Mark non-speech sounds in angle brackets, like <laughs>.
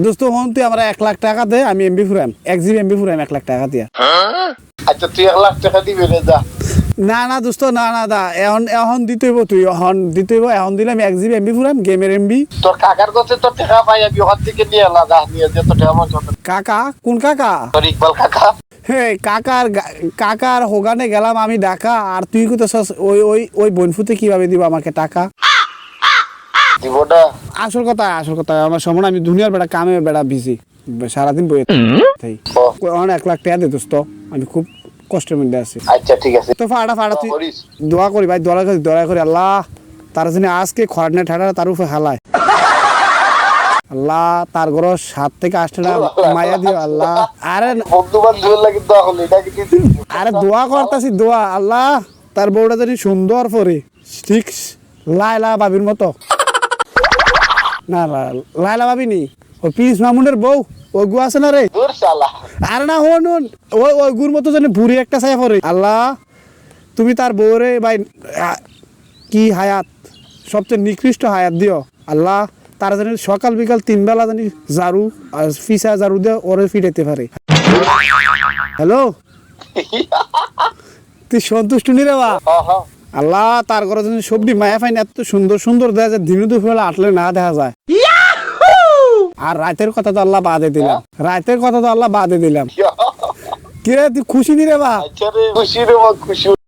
দোস্ত হন তুই আমরা এক লাখ টাকা দে আমি এমবি ফুরাম। এক জিবি এমবি ফুরাম এক লাখ টাকা দিয়া। আচ্ছা তুই এক লাখ টাকা দিবি রে যা। না না দোস্ত না না দা এখন এখন দিতে হইব তুই এখন দিতে হইব এখন দিলে আমি এক জিবি এমবি ফুরাম গেমের এমবি তোর কাকার কাছে তোর টাকা পাই আমি ওখান থেকে নিয়ে এলা যা নিয়ে যে তোর টাকা কাকা? কোন কাকা? তোর ইকবাল কাকা। হে কাকার কাকার হোগানে গেলাম আমি ঢাকা আর তুই কোথাও ওই ওই ওই বনফুতে কীভাবে দিব আমাকে টাকা? দিব না। আসল কথা আসল কথা আমার সময় আমি দুনিয়ার বেড়া কামে বেড়া বিজি সারাদিন বইয়ে থাকি ও, এক লাখ টাকা দে দোস্ত আমি খুব কষ্টের মধ্যে আছি। আচ্ছা ঠিক আছে। তো ফাড়া ফাড়া তুই দোয়া করি ভাই দোয়া করি দোয়া করি আল্লাহ। তার জন্য আজকে খড়নে ঠাডা তার উপরে হালায়। আল্লাহ তার ঘর সাত থেকে আটটা মায়া দিও আল্লাহ। আরে আরে দোয়া করতাছি দোয়া। আল্লাহ তার বউটা যদি সুন্দর পরে ঠিক লাইলা বাবির মতো। না লাইলা বাবি নি। ওই পিস মামুনের বউ ওই গু আছে না রে? আরে না হন ওই ওই গুর মতো যেন বুড়ি একটা ছায়া পরে। আল্লাহ তুমি তার বউরে ভাই কি হায়াত? সবচেয়ে নিকৃষ্ট হায়াত দিও। আল্লাহ তারা জানি সকাল বিকাল তিন বেলা জানি ঝাড়ু আর ফিসা ঝাড়ু দিয়ে ওরে ফিটাইতে পারে। হ্যালো? <laughs> তুই সন্তুষ্ট নি রে বা? আল্লাহ তার ঘরে যদি সবজি মায়া পাইনি এত সুন্দর সুন্দর দেয় যায় দিনে দুপুরে আটলে না দেখা যায়। আর রাতের কথা তো আল্লাহ বাদে দিলাম। রাতের কথা তো আল্লাহ বাদে দিলাম। <laughs> কি রে তুই খুশি নি রে বা? আচ্ছা খুশি রে মা খুশি।